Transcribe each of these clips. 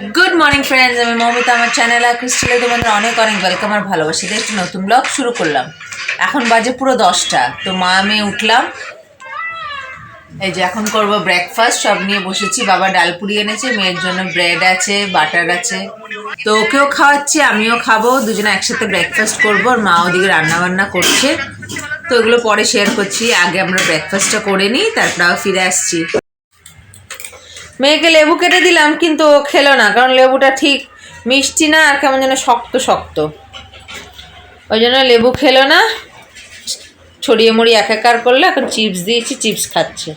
Good morning friends আমি মৌমিতা, আমার channel ক্রিস্টালে তোমাদের অনেক অনেক ওয়েলকাম আর ভালোবাসি। একটি নতুন ব্লগ শুরু করলাম। এখন বাজে পুরো দশটা। তো মা, আমি উঠলাম। এই যে এখন করব ব্রেকফাস্ট সব নিয়ে বসেছি। বাবা ডাল পুরি এনেছে, মেয়ের জন্য ব্রেড আছে বাটার আছে। তো ওকেও খাওয়াচ্ছি, আমিও খাব। দুজনে একসাথে ব্রেকফাস্ট করব। আর মা ওদিকে রান্না বান্না করছে। তো এগুলো পরে শেয়ার করছি। আগে আমরা ব্রেকফাস্টটা করে নিই, তারপর ফিরে আসছি। মেয়েকে লেবু কেটে দিলাম, কিন্তু ও খেলো না, কারণ লেবুটা ঠিক মিষ্টি না, আর কেমন যেন শক্ত শক্ত। ওই জন্য লেবু খেলো না, ছড়িয়ে মুড়ি একাকার করল, এখন চিপস দিয়েছি, চিপস খাচ্ছে।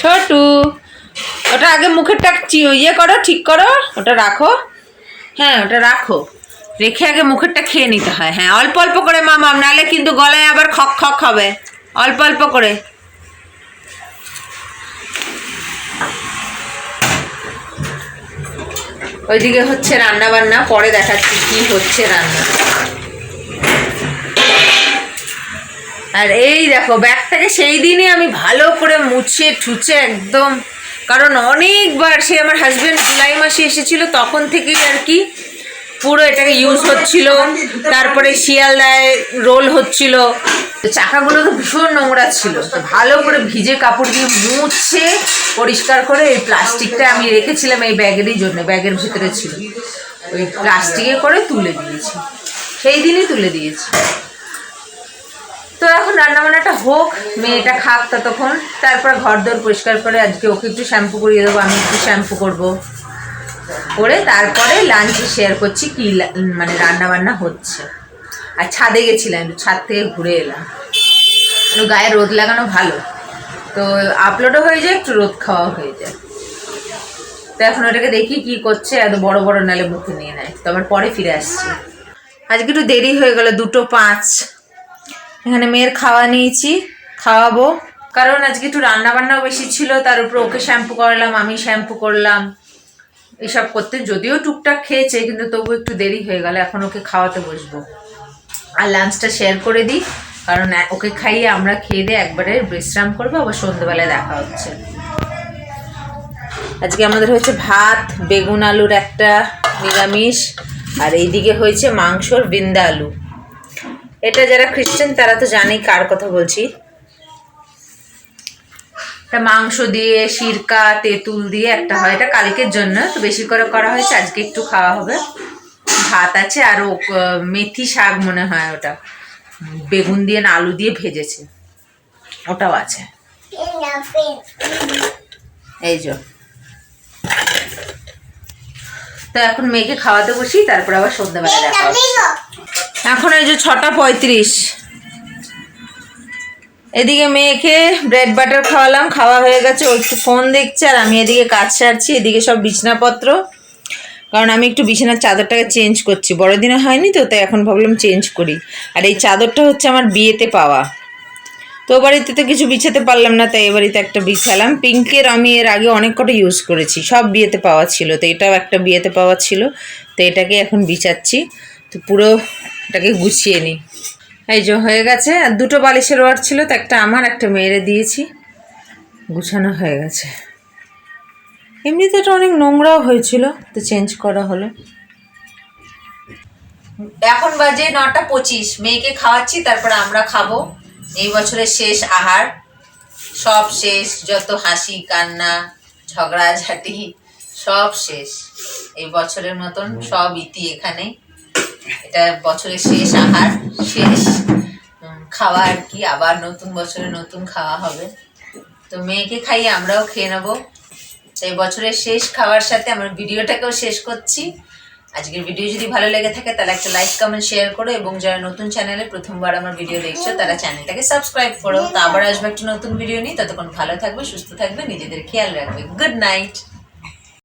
ছোটু, ওটা আগে মুখেরটা ইয়ে করো, ঠিক করো, ওটা রাখো। হ্যাঁ ওটা রাখো। রেখে আগে মুখেরটা খেয়ে নিতে হয়। হ্যাঁ অল্প অল্প করে মামাম নাহলে কিন্তু গলায় আবার খক খক হবে। অল্প অল্প করে। ওইদিকে হচ্ছে রান্না বান্না পরে দেখাচ্ছি কি হচ্ছে রান্না। আর এই দেখো, ব্যাগটাকে সেই দিনই আমি ভালো করে মুছে ঠুচে একদম, কারণ অনেকবার সে আমার হাজব্যান্ড জুলাই মাসে এসেছিল, তখন থেকেই আর কি পুরো এটাকে ইউজ হচ্ছিল। তারপরে শিয়ালদায় রোল হচ্ছিল। চাকাগুলো তো ভীষণ নোংরা ছিল। ভালো করে ভিজে কাপড় দিয়ে মুছে পরিষ্কার করে এই প্লাস্টিকটা আমি রেখেছিলাম এই ব্যাগেরই জন্য, ব্যাগের ভিতরে ছিল। ওই প্লাস্টিকে করে তুলে দিয়েছি। সেই দিনই তুলে দিয়েছি। তো এখন রান্নাবান্নাটা হোক, মেয়েটা খাক ততক্ষণ। তারপর ঘর দর পরিষ্কার করে আজকে ওকে একটু শ্যাম্পু করিয়ে দেবো, আমি একটু শ্যাম্পু করব। করে তারপরে লাঞ্চে শেয়ার করছি কি মানে রান্না বান্না হচ্ছে। আর ছাদে গেছিলাম একটু ছাদ থেকে ঘুরে এলাম। একটু গায়ে রোদ লাগানো ভালো। তো আপলোডও হয়ে যায়, একটু রোদ খাওয়া হয়ে যায়। তো এখন ওটাকে দেখি কি করছে, এত বড় বড় নালে মুখে নিয়ে নেয়। তো আবার পরে ফিরে আসছি। আজকে একটু দেরি হয়ে গেল, দুটো পাঁচ। এখানে মেয়ের খাওয়া নিয়েছি, খাওয়াবো। কারণ আজকে একটু রান্না বান্নাও বেশি ছিল, তার উপর ওকে শ্যাম্পু করালাম, আমি শ্যাম্পু করলাম। এসব করতে। যদিও টুকটাক খেয়েছে, কিন্তু তবু একটু দেরি হয়ে গেল। এখন ওকে খাওয়াতে বসবো। আর লাঞ্চটা শেয়ার করে দিই, কারণ ওকে খাইয়ে আমরা খেয়ে দিয়ে একবারে বিশ্রাম করব, আবার সন্ধ্যেবেলায় দেখা হচ্ছে। আজকে আমাদের হয়েছে ভাত, বেগুন আলুর একটা নিরামিষ, আর এইদিকে হয়েছে মাংসর বৃন্দা আলু। এটা যারা খ্রিস্টান তারা তো জানেই কার কথা বলছি। এটা মাংস দিয়ে সিরকা তেঁতুল দিয়ে একটা হয়। এটা কালকের জন্য তো বেশি করে করা হয়েছে। আজকে একটু খাওয়া হবে। ভাত আছে আর ও মেথি শাক মনে হয় ওটা। বেগুন দিয়ে না আলু দিয়ে ভেজেছে। ওটাও আছে। এই যে। তো এখন মেয়েকে খাওয়াতে বসি তারপর আবার সন্ধ্যাবেলা দেখা এখন এই যে ছটা পঁয়ত্রিশ। এদিকে মেয়েকে ব্রেড বাটার খাওয়ালাম, খাওয়া হয়ে গেছে, ও একটু ফোন দেখছে আর আমি এদিকে কাজ সারছি, এদিকে সব বিছনাপত্র। কারণ আমি একটু বিছানার চাদরটাকে চেঞ্জ করছি, বড়দিনে হয়নি তো, তাই এখন ভাবলাম চেঞ্জ করি। আর এই চাদরটা হচ্ছে আমার বিয়েতে পাওয়া। তো বাড়িতে তো কিছু বিছাতে পারলাম না, তাই এ বাড়িতে একটা বিছালাম। পিঙ্কের আমি এর আগে অনেক কটা ইউজ করেছি, সব বিয়েতে পাওয়া ছিল, তো এটাও একটা বিয়েতে পাওয়া ছিল, তো এটাকে এখন বিছাচ্ছি। তো পুরো এটাকে গুছিয়ে নিই। এই যে হয়ে গেছে। আর দুটো বালিশের ওয়ার ছিল, তো একটা আমার, একটা মেয়েরে দিয়েছি। গুছানো হয়ে গেছে। এমনিতে এটা অনেক নোংরাও হয়েছিল, তো চেঞ্জ করা হলো। এখন বাজে নটা পঁচিশ। মেয়েকে খাওয়াচ্ছি, তারপরে আমরা খাব। এই বছরের শেষ আহার। সব শেষ, যত হাসি, কান্না ঝগড়াঝাটি সব শেষ। এই বছরের মতন সব ইতি এখানে। এটা বছরের শেষ আহার। শেষ। খাওয়া আর কি, আবার নতুন বছরে নতুন খাওয়া হবে। তো মেয়েকে খাইয়ে আমরাও খেয়ে নেব। তো এই বছরের শেষ খাওয়ার সাথে আমার ভিডিওটাকেও শেষ করছি। আজকের ভিডিও যদি ভালো লেগে থাকে, তাহলে একটা লাইক কমেন্ট শেয়ার করো এবং যারা নতুন চ্যানেলে প্রথমবার আমার ভিডিও দেখছ, তারা চ্যানেলটাকে সাবস্ক্রাইব করো। তো আবার আসবে একটা নতুন ভিডিও নিয়ে। ততক্ষণ ভালো থাকবে, সুস্থ থাকবে, নিজেদের খেয়াল রাখবে। Good night